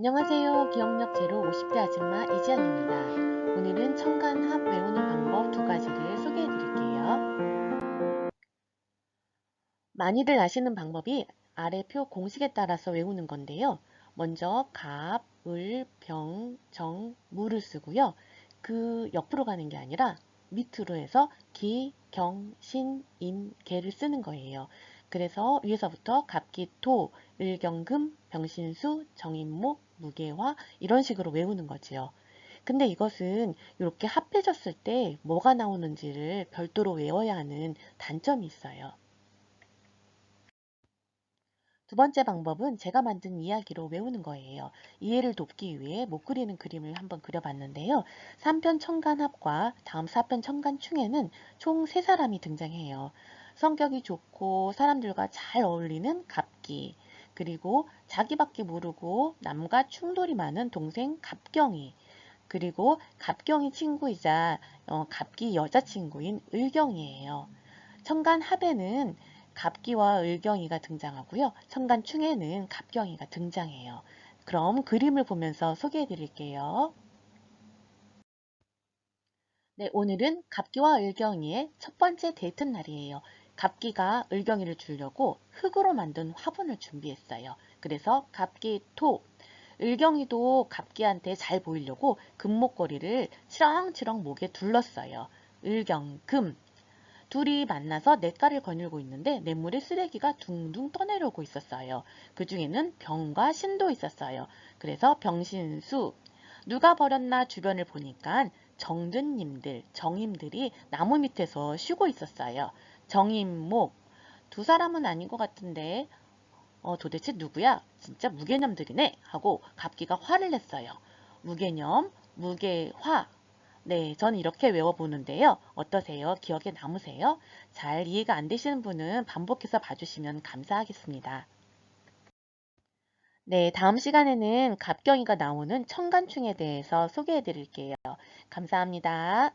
안녕하세요. 기억력 제로 50대 아줌마 이지연입니다. 오늘은 청간합 외우는 방법 두 가지를 소개해 드릴게요. 많이들 아시는 방법이 아래 표 공식에 따라서 외우는 건데요. 먼저 갑, 을, 병, 정, 무를 쓰고요. 그 옆으로 가는 게 아니라 밑으로 해서 기, 경, 신, 임, 개를 쓰는 거예요. 그래서 위에서부터 갑기, 토, 을경금, 병신수, 정인목, 무게화 이런 식으로 외우는 거지요. 근데 이것은 이렇게 합해졌을 때 뭐가 나오는지를 별도로 외워야 하는 단점이 있어요. 두 번째 방법은 제가 만든 이야기로 외우는 거예요. 이해를 돕기 위해 못 그리는 그림을 한번 그려봤는데요. 3편 청간합과 다음 4편 청간충에는 총 3사람이 등장해요. 성격이 좋고 사람들과 잘 어울리는 갑기, 그리고 자기밖에 모르고 남과 충돌이 많은 동생 갑경이, 그리고 갑경이 친구이자 어, 갑기 여자친구인 을경이에요. 청간합에는 갑기와 을경이가 등장하고요. 청간충에는 갑경이가 등장해요. 그럼 그림을 보면서 소개해 드릴게요. 네, 오늘은 갑기와 을경이의 첫 번째 데이트 날이에요. 갑기가 을경이를 주려고 흙으로 만든 화분을 준비했어요. 그래서 갑기 토, 을경이도 갑기한테 잘 보이려고 금목걸이를 치렁치렁 목에 둘렀어요. 을경, 금. 둘이 만나서 냇가를 거닐고 있는데 냇물에 쓰레기가 둥둥 떠내려오고 있었어요. 그 중에는 병과 신도 있었어요. 그래서 병신수. 누가 버렸나 주변을 보니까 정든님들, 정임들이 나무 밑에서 쉬고 있었어요. 정임목. 두 사람은 아닌 것 같은데 어, 도대체 누구야? 진짜 무개념들이네 하고 갑기가 화를 냈어요. 무개념, 무개화. 네, 전 이렇게 외워보는데요. 어떠세요? 기억에 남으세요? 잘 이해가 안 되시는 분은 반복해서 봐주시면 감사하겠습니다. 네, 다음 시간에는 갑경이가 나오는 청간충에 대해서 소개해 드릴게요. 감사합니다.